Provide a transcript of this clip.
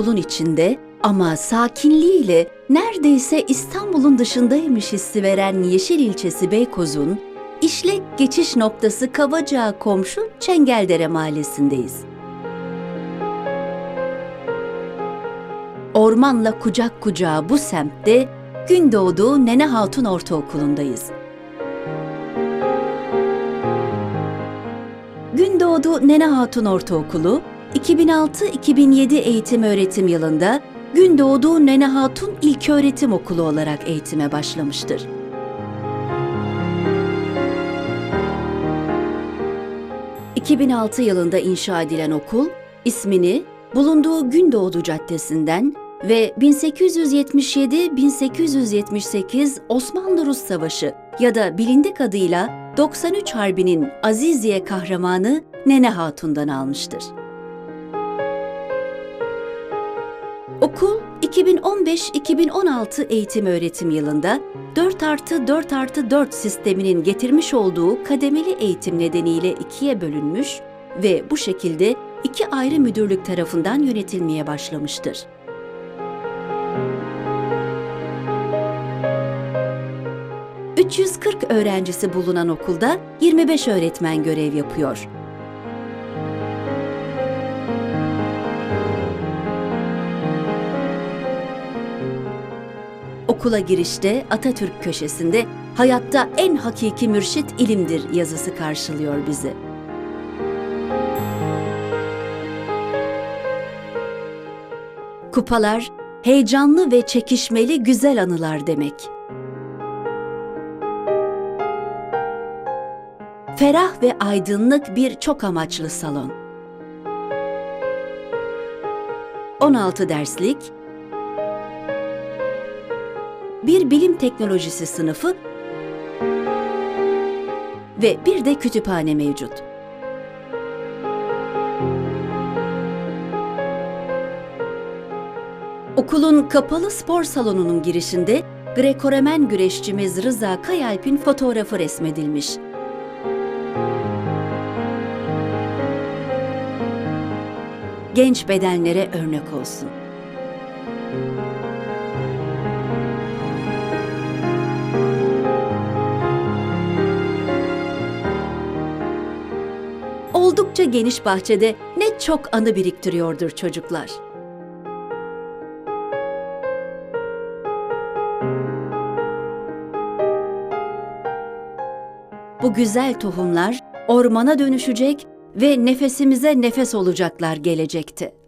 İstanbul'un içinde ama sakinliğiyle neredeyse İstanbul'un dışındaymış hissi veren Yeşil ilçesi Beykoz'un işlek geçiş noktası Kavacığa komşu Çengeldere mahallesindeyiz. Ormanla kucak kucağa bu semtte Gündoğdu Nene Hatun Ortaokulu'ndayız. Gündoğdu Nene Hatun Ortaokulu, 2006-2007 eğitim öğretim yılında Gündoğdu Nene Hatun İlköğretim Okulu olarak eğitime başlamıştır. ...2006 yılında inşa edilen okul, ismini bulunduğu Gündoğdu Caddesi'nden ve 1877-1878 Osmanlı-Rus Savaşı ya da bilindik adıyla 93 Harbi'nin Aziziye kahramanı Nene Hatun'dan almıştır. Okul 2015-2016 eğitim öğretim yılında 4 artı 4 artı 4 sisteminin getirmiş olduğu kademeli eğitim nedeniyle ikiye bölünmüş ve bu şekilde iki ayrı müdürlük tarafından yönetilmeye başlamıştır. ...340 öğrencisi bulunan okulda 25 öğretmen görev yapıyor. Okula girişte Atatürk köşesinde hayatta en hakiki mürşit ilimdir yazısı karşılıyor bizi. Kupalar heyecanlı ve çekişmeli güzel anılar demek. Ferah ve aydınlık bir çok amaçlı salon. 16 derslik, bir bilim teknolojisi sınıfı ve bir de kütüphane mevcut. Okulun kapalı spor salonunun girişinde Grekoremen güreşçimiz Rıza Kayalp'in fotoğrafı resmedilmiş. Genç bedenlere örnek olsun. Oldukça geniş bahçede ne çok anı biriktiriyordur çocuklar. Bu güzel tohumlar ormana dönüşecek ve nefesimize nefes olacaklar gelecekte.